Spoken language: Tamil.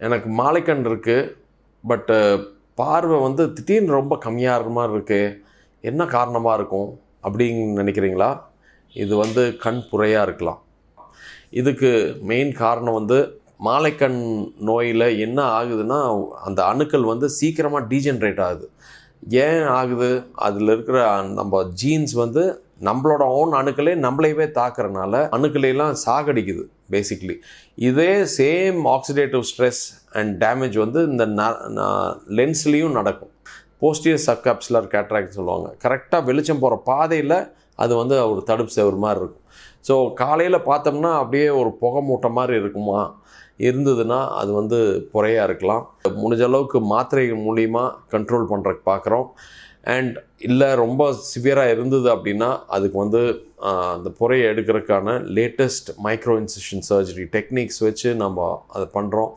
எனக்கு மாலைக்கண் இருக்குது பட்டு பார்வை வந்து திடீர்னு ரொம்ப கம்மியாகிற மாதிரி இருக்குது என்ன காரணமாக இருக்கும் அப்படின்னு நினைக்கிறீங்களா? இது வந்து கண் புரையாக இருக்கலாம். இதுக்கு மெயின் காரணம் வந்து மாலைக்கண் நோயில் என்ன ஆகுதுன்னா அந்த அணுக்கள் வந்து சீக்கிரமாக டீஜென்ரேட் ஆகுது. ஏன் ஆகுது? அதில் இருக்கிற நம்ம ஜீன்ஸ் வந்து நம்மளோட ஓன் அணுக்களே நம்மளையவே தாக்குறனால அணுக்களையெல்லாம் சாகடிக்குது பேசிக்லி இதே same oxidative stress and damage வந்து இந்த லென்ஸ்லேயும் நடக்கும். போஸ்டியர் சப்காப்ஸ்லர் கேட்ராக்ட் சொல்லுவாங்க. கரெக்டாக வெளிச்சம் போகிற பாதையில் அது வந்து ஒரு தடுப்பு செவர் மாதிரி இருக்கும். ஸோ காலையில் பார்த்தோம்னா அப்படியே ஒரு புகை மூட்டை மாதிரி இருக்குமா? இருந்ததுன்னா அது வந்து புறையாக இருக்கலாம். முடிஞ்ச அளவுக்கு மாத்திரை மூலியமாக கண்ட்ரோல் பண்ணுறக்கு பார்க்குறோம். அண்ட் இல்லை ரொம்ப சிவியராக இருந்தது அப்படின்னா அதுக்கு வந்து அந்த புறையை எடுக்கிறதுக்கான latest micro incision surgery techniques வச்சு நம்ம அதை பண்ணுறோம்